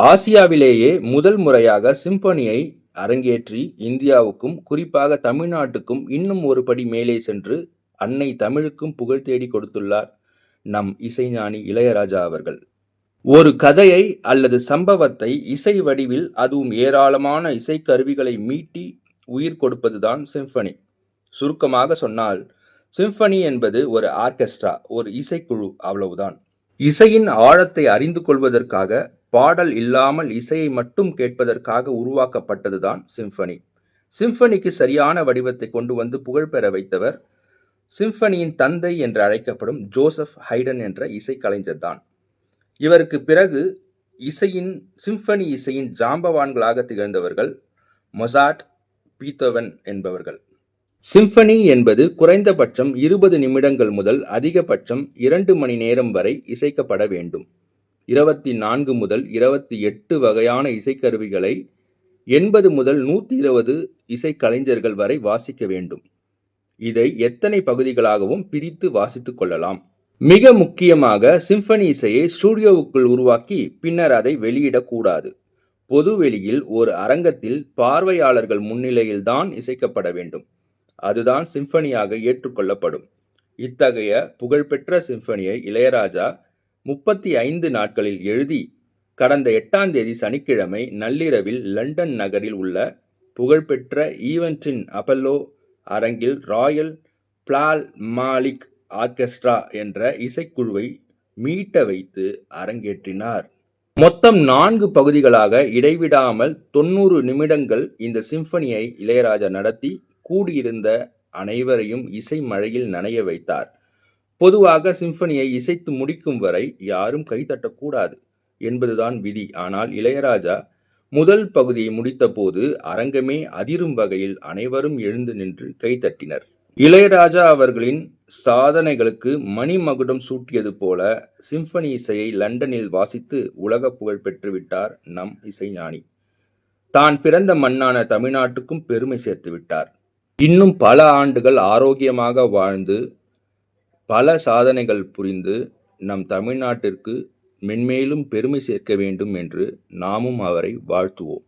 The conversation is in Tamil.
ஆசியாவிலேயே முதல் முறையாக சிம்பனியை அரங்கேற்றி இந்தியாவுக்கும் குறிப்பாக தமிழ்நாட்டுக்கும் இன்னும் ஒரு படி மேலே சென்று அன்னை தமிழுக்கும் புகழ் தேடி கொடுத்துள்ளார் நம் இசைஞானி இளையராஜா அவர்கள். ஒரு கதையை அல்லது சம்பவத்தை இசை வடிவில் அதுவும் ஏராளமான இசைக்கருவிகளை மீட்டி உயிர் கொடுப்பதுதான் சிம்பனி. சுருக்கமாக சொன்னால் சிம்பனி என்பது ஒரு ஆர்கெஸ்ட்ரா ஒரு இசைக்குழு அவ்வளவுதான். இசையின் ஆழத்தை அறிந்து கொள்வதற்காக பாடல் இல்லாமல் இசையை மட்டும் கேட்பதற்காக உருவாக்கப்பட்டதுதான் சிம்ஃபனி. சிம்ஃபனிக்கு சரியான வடிவத்தை கொண்டு வந்து புகழ்பெற வைத்தவர் சிம்ஃபனியின் தந்தை என்று அழைக்கப்படும் ஜோசப் ஹைடன் என்ற இசைக்கலைஞர் தான் இவருக்கு பிறகு இசையின் சிம்ஃபனி இசையின் ஜாம்பவான்களாக திகழ்ந்தவர்கள் மொசாட் பீத்தோவன் என்பவர்கள். சிம்ஃபனி என்பது குறைந்தபட்சம் இருபது நிமிடங்கள் முதல் அதிகபட்சம் இரண்டு மணி நேரம் வரை இசைக்கப்பட வேண்டும். இருபத்தி நான்கு முதல் இருபத்தி எட்டு வகையான இசைக்கருவிகளை எண்பது முதல் நூற்றி இருபது இசைக்கலைஞர்கள் வரை வாசிக்க வேண்டும். இதை எத்தனை பகுதிகளாகவும் பிரித்து வாசித்துக் கொள்ளலாம். மிக முக்கியமாக சிம்பனி இசையை ஸ்டூடியோவுக்குள் உருவாக்கி பின்னர் அதை வெளியிடக்கூடாது பொது வெளியில் ஒரு அரங்கத்தில் பார்வையாளர்கள் முன்னிலையில்தான் இசைக்கப்பட வேண்டும். அதுதான் சிம்பனியாக ஏற்றுக்கொள்ளப்படும். இத்தகைய புகழ்பெற்ற சிம்பனியை இளையராஜா முப்பத்தி ஐந்து நாட்களில் எழுதி கடந்த எட்டாம் தேதி சனிக்கிழமை நள்ளிரவில் லண்டன் நகரில் உள்ள புகழ்பெற்ற ஈவென்டின் அப்பல்லோ அரங்கில் ராயல் பிளால் மாலிக் ஆர்கெஸ்ட்ரா என்ற இசைக்குழுவை மீட்ட வைத்து அரங்கேற்றினார். மொத்தம் நான்கு பகுதிகளாக இடைவிடாமல் தொண்ணூறு நிமிடங்கள் இந்த சிம்பனியை இளையராஜா நடத்தி கூடியிருந்த அனைவரையும் இசை மழையில் நனைய வைத்தார். பொதுவாக சிம்பனியை இசைத்து முடிக்கும் வரை யாரும் கைதட்டக்கூடாது என்பதுதான் விதி. ஆனால் இளையராஜா முதல் பகுதியை முடித்தபோது அரங்கமே அதிரும் வகையில் அனைவரும் எழுந்து நின்று கைதட்டினர் இளையராஜா அவர்களின் சாதனைகளுக்கு மணிமகுடம் சூட்டியது போல சிம்பனி இசையை லண்டனில் வாசித்து உலக புகழ் பெற்றுவிட்டார் நம் இசைஞானி. தான் பிறந்த மண்ணான தமிழ்நாட்டுக்கும் பெருமை சேர்த்து விட்டார் இன்னும் பல ஆண்டுகள் ஆரோக்கியமாக வாழ்ந்து பல சாதனைகள் புரிந்து நம் தமிழ்நாட்டிற்கு மென்மேலும் பெருமை சேர்க்க வேண்டும் என்று நாமும் அவரை வாழ்த்துவோம்.